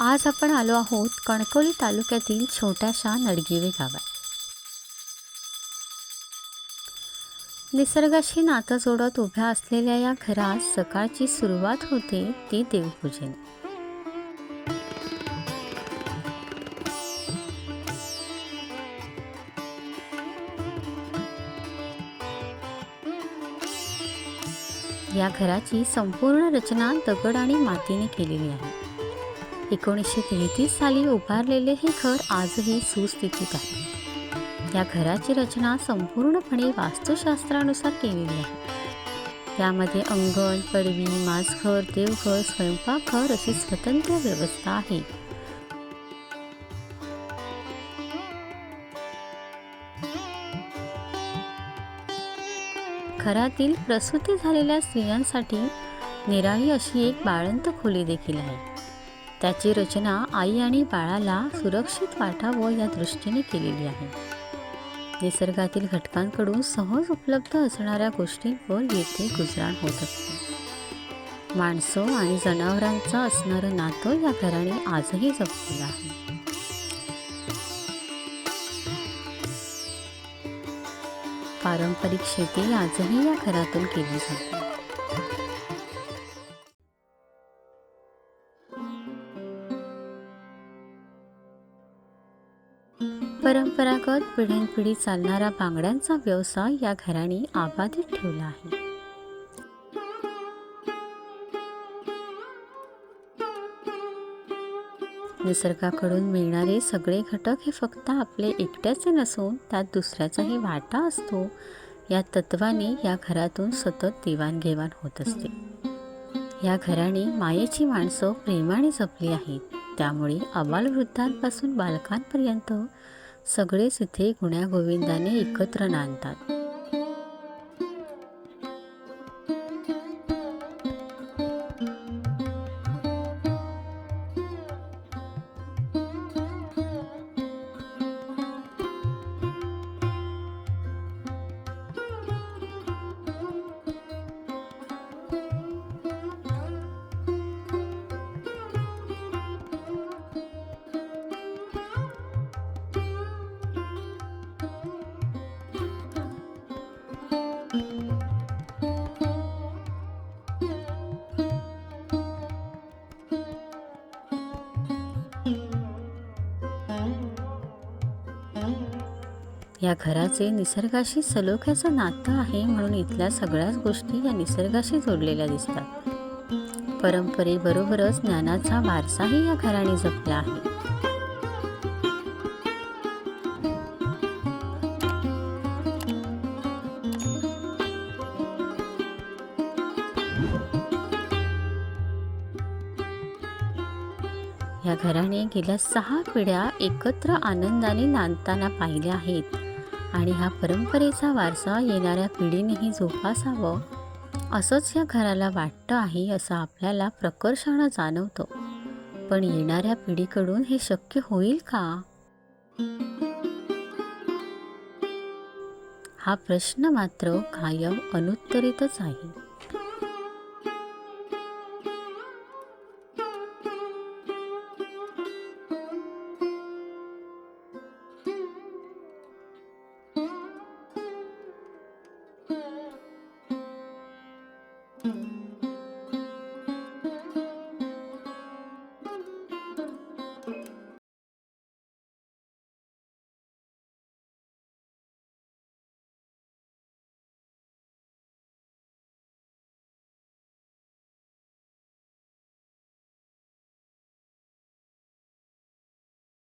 आज आपण आलो आहोत कणकवली तालुक्यातील छोट्याशा नडगिवे गावात. निसर्गाशी नातं जोडत उभ्या असलेल्या या घरात सकाळची सुरुवात होते ती देवपूजेने. या घराची संपूर्ण रचना दगड आणि मातीने केलेली आहे. एकोणीसशे तेहतीस साली उभारलेले हे घर आजही सुस्थितीत आहे. या घराची रचना संपूर्णपणे वास्तुशास्त्रानुसार केलेली आहे. यामध्ये अंगण पडवी मासघर देवघर स्वयंपाकघर अशी स्वतंत्र व्यवस्था आहे. घरातील प्रसूती झालेल्या स्त्रियांसाठी निराळी अशी एक बाळंत खोली देखील आहे. त्याची रचना आई आणि बाळाला सुरक्षित वाटावं या दृष्टीने केलेली आहे. निसर्गातील घटकांकडून सहज उपलब्ध असणाऱ्या गोष्टींवर येथे गुजराण होत असते. माणसं आणि जनावरांचं असणारं नातं या घराने आजही जपलेलं आहे. पारंपरिक शेती आजही या घरातून केली जाते. परंपरागत पिढ्यानपिढी चालणारा बांगड्यांचा व्यवसाय या घराने आबादित ठेवला आहे. निसर्गाकडून मिळणारे सगळे घटक हे फक्त आपले एकट्याचे नसून त्यात दुसऱ्याचाही वाटा असतो. या तत्वाने या घरातून सतत देवाणघेवाण होत असते. या घराने मायेची माणसं प्रेमाने जपली आहेत. त्यामुळे अबालवृद्धांपासून बालकांपर्यंत सगळेच इथे गुण्यागोविंदाने एकत्र नांदतात. या घराचे निसर्गाशी सलोख्याचं नातं आहे म्हणून इथल्या सगळ्याच गोष्टी या निसर्गाशी जोडलेल्या दिसतात. परंपरेबरोबरच ज्ञानाचा वारसाही या घराने जपला आहे. या घराने गेल्या सहा पिढ्या एकत्र आनंदाने नांदताना पाहिल्या आहेत. आणि हा परंपरेचा वारसा येणाऱ्या पिढीनेही जोपासावं. असंच या घराला वाटतं आहे असं आपल्याला प्रकर्षानं जाणवतं. पण येणाऱ्या पिढीकडून हे शक्य होईल का? हा प्रश्न मात्र कायम अनुत्तरितच आहे.